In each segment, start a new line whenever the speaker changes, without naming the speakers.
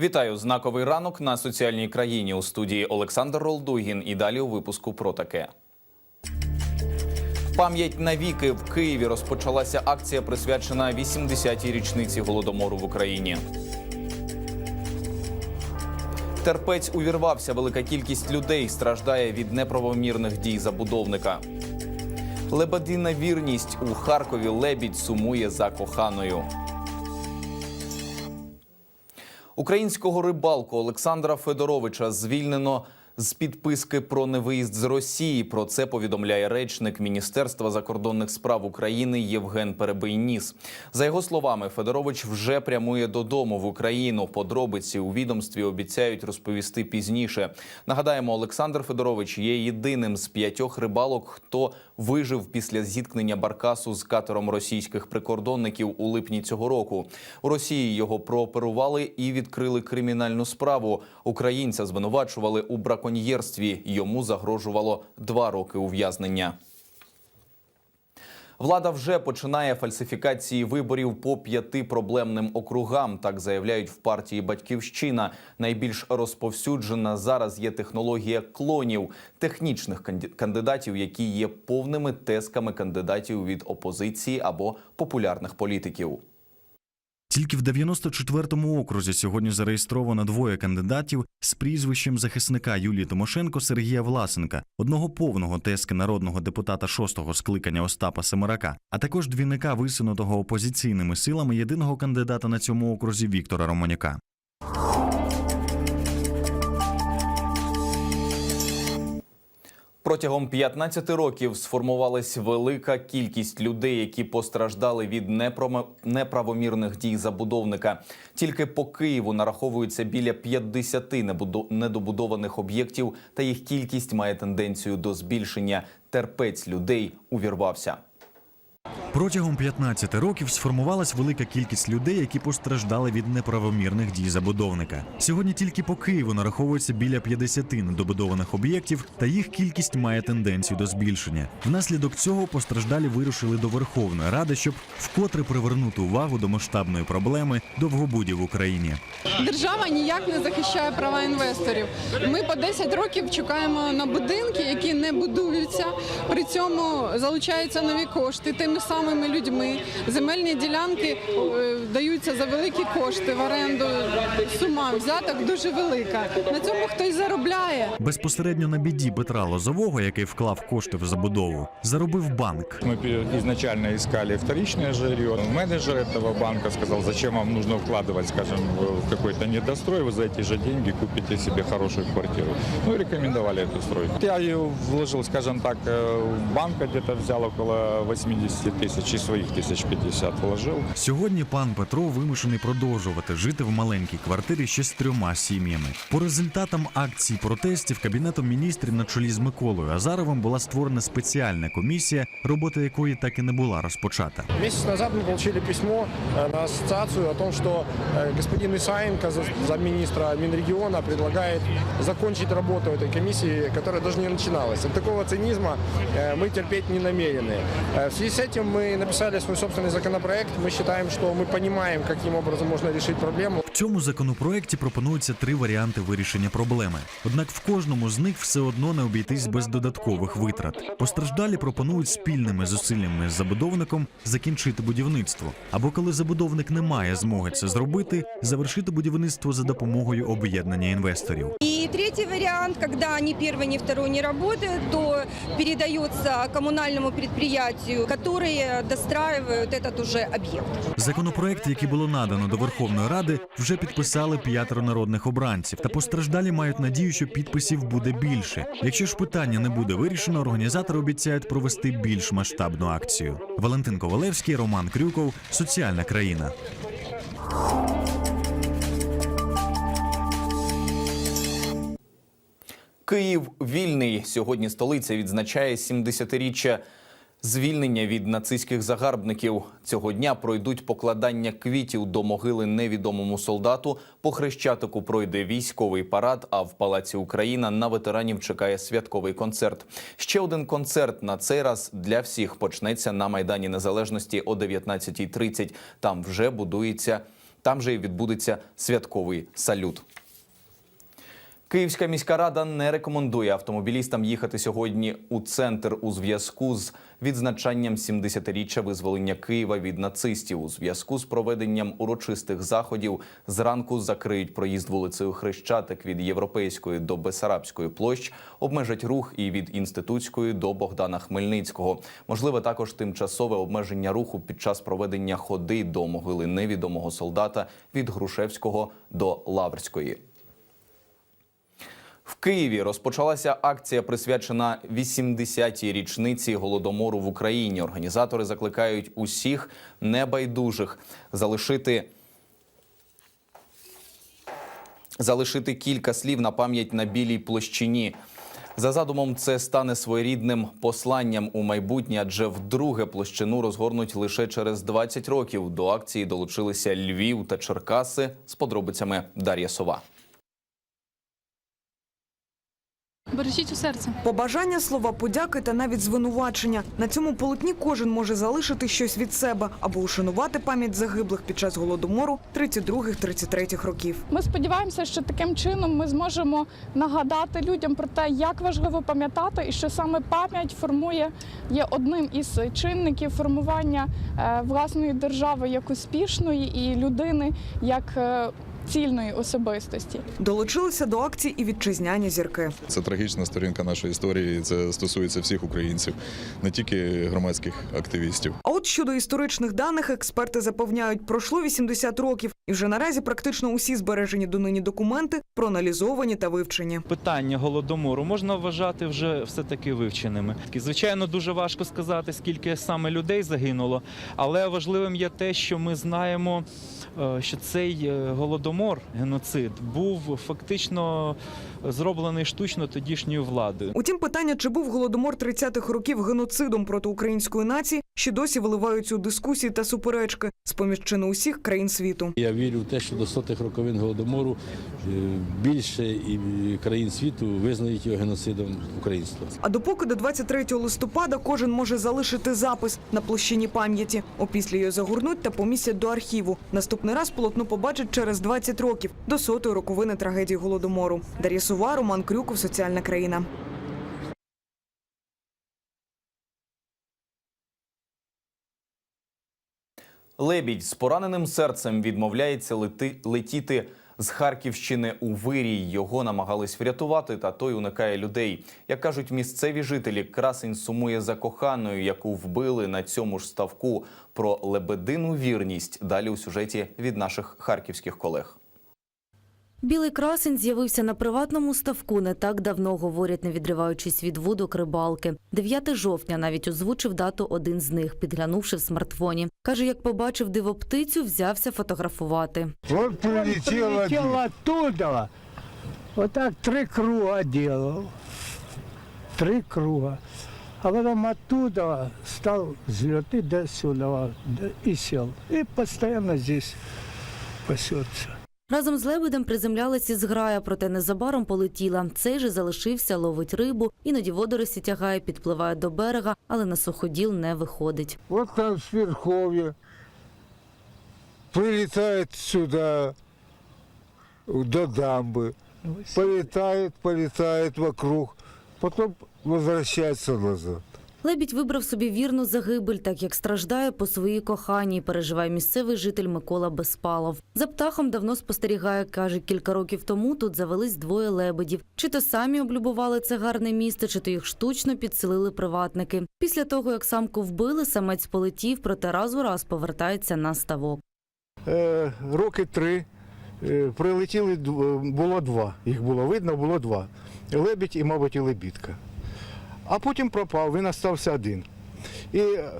Вітаю знаковий ранок на соціальній країні у студії Олександр Ролдугін. І далі у випуску про таке. Пам'ять навіки в Києві розпочалася акція, присвячена 80-й річниці голодомору в Україні. Терпець увірвався. Велика кількість людей страждає від неправомірних дій забудовника. Лебедина вірність у Харкові лебідь сумує за коханою. Українського рибалку Олександра Федоровича звільнено з підписки про невиїзд з Росії. Про це повідомляє речник Міністерства закордонних справ України Євген Перебийніс. За його словами, Федорович вже прямує додому в Україну. Подробиці у відомстві обіцяють розповісти пізніше. Нагадаємо, Олександр Федорович є єдиним з п'ятьох рибалок, хто вижив після зіткнення баркасу з катером російських прикордонників у липні цього року. У Росії його прооперували і відкрили кримінальну справу. Українця звинувачували у браконьєрстві. Йому загрожувало два роки ув'язнення. Влада вже починає фальсифікації виборів по п'яти проблемним округам. Так заявляють в партії Батьківщина. Найбільш розповсюджена зараз є технологія клонів технічних кандидатів, які є повними тесками кандидатів від опозиції або популярних політиків.
Тільки в 94-му окрузі сьогодні зареєстровано двоє кандидатів з прізвищем захисника Юлії Тимошенко Сергія Власенка, одного повного тески народного депутата шостого скликання Остапа Семерака, а також двійника висунутого опозиційними силами єдиного кандидата на цьому окрузі Віктора Романяка.
Протягом 15 років сформувалась велика кількість людей, які постраждали від неправомірних дій забудовника. Тільки по Києву нараховується біля 50 небудо- недобудованих об'єктів, та їх кількість має тенденцію до збільшення. Терпець людей увірвався.
Протягом 15 років сформувалась велика кількість людей, які постраждали від неправомірних дій забудовника. Сьогодні тільки по Києву нараховується біля 50 недобудованих об'єктів, та їх кількість має тенденцію до збільшення. Внаслідок цього постраждалі вирушили до Верховної Ради, щоб вкотре привернути увагу до масштабної проблеми довгобудів в Україні.
Держава ніяк не захищає права інвесторів. Ми по 10 років чекаємо на будинки, які не будуються. При цьому залучаються нові кошти тими самими людьми. Земельні ділянки е, даються за великі кошти в оренду. Сума взяток дуже велика. На цьому хтось заробляє.
Безпосередньо на біді Петра Лозового, який вклав кошти в забудову, заробив банк.
Мы пе- изначально искали вторичное жилье. Менеджер этого банка сказал, зачем вам нужно вкладывать, скажем, в какой-то недострой, вы за эти же деньги купите себе хорошую квартиру. Ну и рекомендовали эту стройку. Я ее вложил, скажем так, э, в банк где-то взял около 80 тысяч, и своих тысяч 50 вложил.
Сьогодні пан Петро вимушений продовжувати жити в маленькій квартирі ще з трьома сім'ями. По результатам акцій протестів кабінетом міністрів на чолі з Миколою Азаровим була створена спеціальна комісія, робота якої так і не була розпочата.
Месяц назад мы получили письмо э, на ассоциацию о том, что э, господин Исаенко, за- замминистра Минрегиона, предлагает закончить работу этой комиссии, которая даже не начиналась. От такого цинизма э, мы терпеть не намерены. Э, В связи с этим мы написали свой собственный законопроект. Мы считаем, что мы понимаем, каким образом можно решить проблему.
В цьому законопроекті пропонуються три варіанти вирішення проблеми. Однак в кожному з них все одно не обійтись без додаткових витрат. Постраждалі пропонують спільними зусиллями з забудовником закінчити будівництво. Або коли забудовник не має змоги це зробити, завершити будівництво за допомогою об'єднання інвесторів.
И третий вариант, когда ни первый, ни второй не работает, то передается коммунальному предприятию, которые достраивают этот уже объект.
Законопроект, який було надано до Верховної Ради, вже підписали п'ятеро народних обранців. Та постраждалі мають надію, що підписів буде більше. Якщо ж питання не буде вирішено, організатори обіцяють провести більш масштабну акцію. Валентин Ковалевський, Роман Крюков, Соціальна країна.
Київ вільний. Сьогодні столиця відзначає 70-річчя звільнення від нацистських загарбників. Цього дня пройдуть покладання квітів до могили невідомому солдату. По хрещатику пройде військовий парад. А в палаці Україна на ветеранів чекає святковий концерт. Ще один концерт на цей раз для всіх почнеться на майдані Незалежності о 19.30. Там вже будується Там же і відбудеться святковий салют. Київська міська рада не рекомендує автомобілістам їхати сьогодні у центр у зв'язку з відзначанням 70-річчя визволення Києва від нацистів. У зв'язку з проведенням урочистих заходів зранку закриють проїзд вулицею Хрещатик від Європейської до Бесарабської площ, обмежать рух і від інститутської до Богдана Хмельницького. Можливе також тимчасове обмеження руху під час проведення ходи до могили невідомого солдата від Грушевського до Лаврської. В Києві розпочалася акція, присвячена 80-й річниці голодомору в Україні. Організатори закликають усіх небайдужих залишити. Залишити кілька слів на пам'ять на білій площині. За задумом, це стане своєрідним посланням у майбутнє, адже вдруге площину розгорнуть лише через 20 років. До акції долучилися Львів та Черкаси з подробицями Дар'я Сова.
Бережіть у серце.
Побажання, слова подяки та навіть звинувачення. На цьому полотні кожен може залишити щось від себе або ушанувати пам'ять загиблих під час голодомору 32-33 років.
Ми сподіваємося, що таким чином ми зможемо нагадати людям про те, як важливо пам'ятати, і що саме пам'ять формує є одним із чинників формування е, власної держави як успішної і людини як е, цільної особистості.
Долучилися до акції і вітчизняні зірки.
Це трагічна сторінка нашої історії. Це стосується всіх українців, не тільки громадських активістів.
От щодо історичних даних, експерти запевняють, пройшло 80 років, і вже наразі практично усі збережені донині документи проаналізовані та вивчені.
питання голодомору можна вважати вже все таки вивченими. Звичайно, дуже важко сказати, скільки саме людей загинуло, але важливим є те, що ми знаємо, е, що цей е, голодомор, геноцид, був фактично зроблений штучно тодішньою владою.
Утім, питання, чи був голодомор 30-х років геноцидом проти української нації, ще досі виливаються у дискусії та суперечки з поміж чи не усіх країн світу.
Я вірю в те, що до сотих роковин голодомору е, більше і країн світу визнають його геноцидом українства.
А допоки до 23 листопада кожен може залишити запис на площині пам'яті. Опісля його загорнуть та помістять до архіву. Наступний раз полотно побачать через 20 років до сотої роковини трагедії голодомору. Дар'я Сува, Роман Крюков, Соціальна країна.
Лебідь з пораненим серцем відмовляється лети, летіти з Харківщини у Вирій. Його намагались врятувати, та той уникає людей. Як кажуть місцеві жителі, красень сумує за коханою, яку вбили на цьому ж ставку. Про лебедину вірність далі у сюжеті від наших харківських колег.
Білий красень з'явився на приватному ставку не так давно, говорять, не відриваючись від вудок рибалки. 9 жовтня навіть озвучив дату один з них, підглянувши в смартфоні. Каже, як побачив дивоптицю, взявся фотографувати.
Вот прилетел, прилетел оттуда. Вот так три круга делал. Три круга. А потом оттуда стал взлеты до сюда да, и сел. И постоянно здесь пасется.
Разом з лебедем приземлялась і зграя, проте незабаром полетіла. Цей же залишився, ловить рибу, іноді водорості тягає, підпливає до берега, але на суходіл не виходить.
Вот там с Верховья прилетает сюда, до дамбы. Полетает, полетает вокруг, потом возвращается назад.
Лебідь вибрав собі вірну загибель, так як страждає по своїй коханій, переживає місцевий житель Микола Безпалов. За птахом давно спостерігає, каже, кілька років тому тут завелись двоє лебедів. Чи то самі облюбували це гарне місце, чи то їх штучно підселили приватники. Після того, як самку вбили, самець полетів, проте раз у раз повертається на ставок.
Е, роки три е, прилетіли, було два. Їх було видно, було два. Лебідь і, мабуть, і лебідка. А потім пропав, він остався один. І е,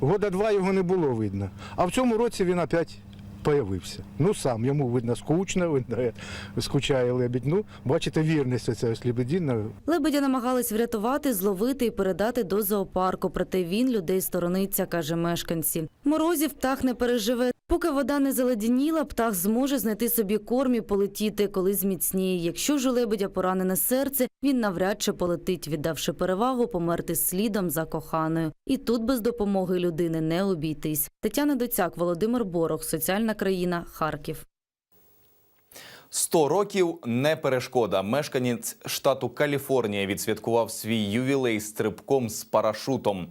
года два його не було видно. А в цьому році він опять появився. Ну сам, йому видно скучно, видно, е, скучає лебідь. Ну, бачите, вірність оця ось лебедіна.
Лебедя намагались врятувати, зловити і передати до зоопарку. Проте він людей сторониться, каже мешканці. Морозів птах не переживе. Поки вода не заледеніла, птах зможе знайти собі корм і полетіти, коли зміцніє. Якщо ж у лебедя поранене серце, він навряд чи полетить, віддавши перевагу померти слідом за коханою. І тут без допомоги людини не обійтись. Тетяна Доцяк, Володимир Борох, соціальна країна, Харків.
100 років не перешкода. Мешканець штату Каліфорнія відсвяткував свій ювілей стрибком з парашутом.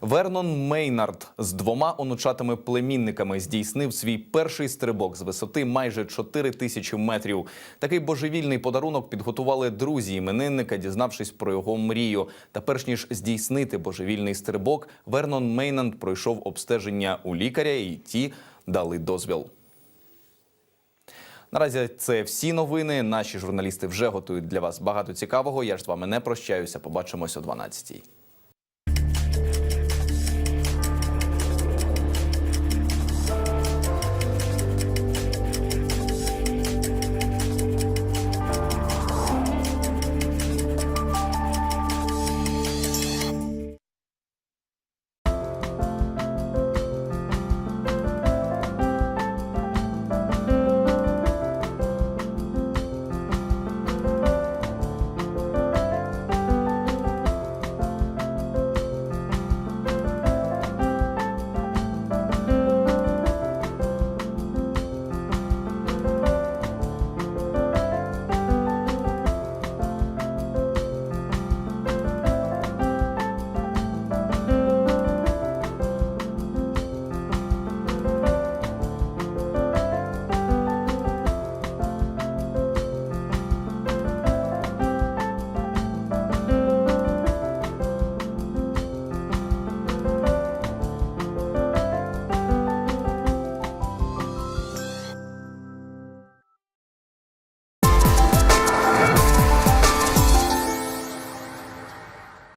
Вернон Мейнард з двома онучатими племінниками здійснив свій перший стрибок з висоти майже 4 тисячі метрів. Такий божевільний подарунок підготували друзі іменинника, дізнавшись про його мрію. Та перш ніж здійснити божевільний стрибок, Вернон Мейнард пройшов обстеження у лікаря, і ті дали дозвіл. Наразі це всі новини. Наші журналісти вже готують для вас багато цікавого. Я ж з вами не прощаюся. Побачимось о 12-й.